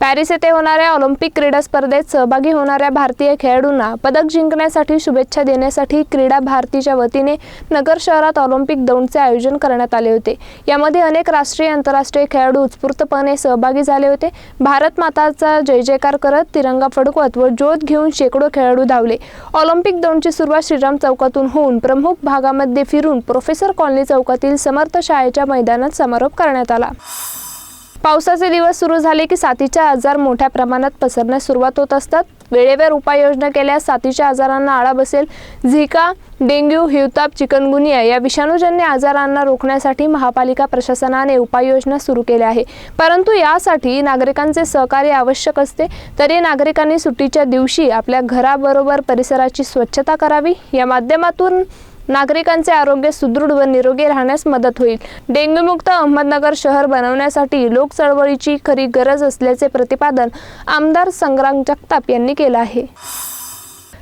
Paris येथे होणाऱ्या Olympic क्रीडा स्पर्धेत सहभागी होणाऱ्या भारतीय खेळाडूंना पदक जिंकण्यासाठी शुभेच्छा देण्यासाठी क्रीडा भारतीच्या वतीने नगर शहरात ऑलिम्पिक दौंडचे आयोजन करण्यात आले होते. यामध्ये अनेक राष्ट्रीय आंतरराष्ट्रीय खेळाडू उत्स्फूर्तपणे सहभागी झाले होते. भारत माताचा जय जयकार करत तिरंगा फडकवत व ज्योत घेऊन शेकडो खेळाडू धावले. ऑलिम्पिक दौंडची सुरुवात श्रीराम चौकातून होऊन प्रमुख भागामध्ये फिरून प्रोफेसर कॉलनी चौकातील समर्थ शाळेच्या मैदानात समारोप करण्यात आला. पावसाचे दिवस सुरू झाले की साथीचे आजार मोठ्या प्रमाणात पसरण्यास सुरुवात होत असतात. वेळेवर उपाययोजना केल्यास साथीच्या आजारांना आळा बसेल. झिका डेंग्यू हिवताप चिकनगुनिया या विषाणूजन्य आजारांना रोखण्यासाठी महापालिका प्रशासनाने उपाययोजना सुरू केल्या आहे. परंतु यासाठी नागरिकांचे सहकार्य आवश्यक असते. तरी नागरिकांनी सुट्टीच्या दिवशी आपल्या घराबरोबर परिसराची स्वच्छता करावी. या माध्यमातून नागरिकांचे आरोग्य सुदृढ व निरोगी राहण्यास मदत होईल. डेंग्यूमुक्त अहमदनगर शहर बनवण्यासाठी लोक चळवळीची खरी गरज असल्याचे प्रतिपादन आमदार संग्राम जगताप यांनी केलं आहे.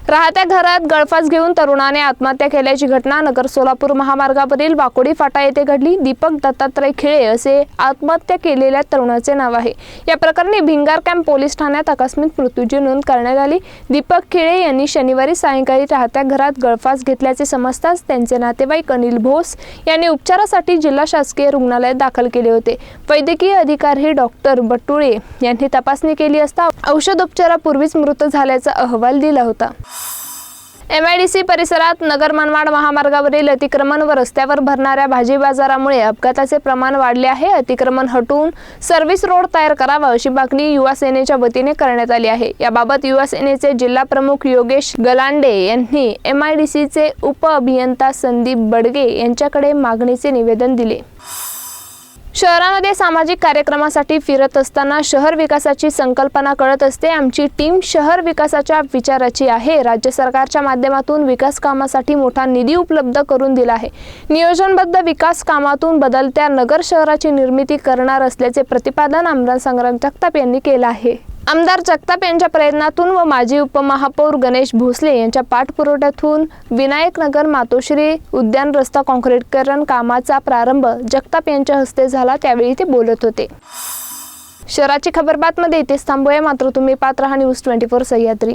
राहत्या घरात गळफास घेऊन तरुणाने आत्महत्या केल्याची घटना नगर सोलापूर महामार्गावरील वाकोडी फाटा येथे घडली. दीपक दत्तात्रय खिळे असे आत्महत्या केलेल्या तरुणाचे नाव आहे. या प्रकरणी भिंगार कॅम्प पोलीस ठाण्यात आकस्मिक मृत्यूची नोंद करण्यात आली. दीपक खिळे यांनी शनिवारी सायंकाळी राहत्या घरात गळफास घेतल्याचे समजताच त्यांचे नातेवाईक अनिल भोस यांनी उपचारासाठी जिल्हा शासकीय रुग्णालयात दाखल केले होते. वैद्यकीय अधिकारी डॉक्टर बटुळे यांनी तपासणी केली असता औषधोपचारापूर्वीच मृत झाल्याचा अहवाल दिला होता. एम आय डी सी परिसरात नगर मनमाड महामार्गावरील अतिक्रमण व रस्त्यावर भरणाऱ्या भाजी बाजारामुळे अपघाताचे प्रमाण वाढले आहे. अतिक्रमण हटवून सर्व्हिस रोड तयार करावा अशी मागणी युवा सेनेच्या वतीने करण्यात आली आहे. याबाबत युवा सेनेचे जिल्हा प्रमुख योगेश गलांडे यांनी एम आय डी सीचे उप अभियंता संदीप बडगे यांच्याकडे मागणीचे निवेदन दिले. शहरामध्ये सामाजिक कार्यक्रमासाठी फिरत असताना शहर विकासाची संकल्पना कळत असते. आमची टीम शहर विकासाच्या विचाराची आहे. राज्य सरकारच्या माध्यमातून विकास कामासाठी मोठा निधी उपलब्ध करून दिला आहे. नियोजनबद्ध विकास कामातून बदलत्या नगर शहराची निर्मिती करणार असल्याचे प्रतिपादन आमदार संग्राम जगताप यांनी केलं आहे. आमदार जगताप यांच्या प्रयत्नातून व माजी उपमहापौर गणेश भोसले यांच्या पाठपुरवठ्यातून विनायकनगर मातोश्री उद्यान रस्ता काँक्रीटीकरण कामाचा प्रारंभ जगताप यांच्या हस्ते झाला त्यावेळी ते बोलत होते. शहराची खबरबातमध्ये इथेच थांबूया. मात्र तुम्ही पात्र हा न्यूज ट्वेंटी फोर सह्याद्री.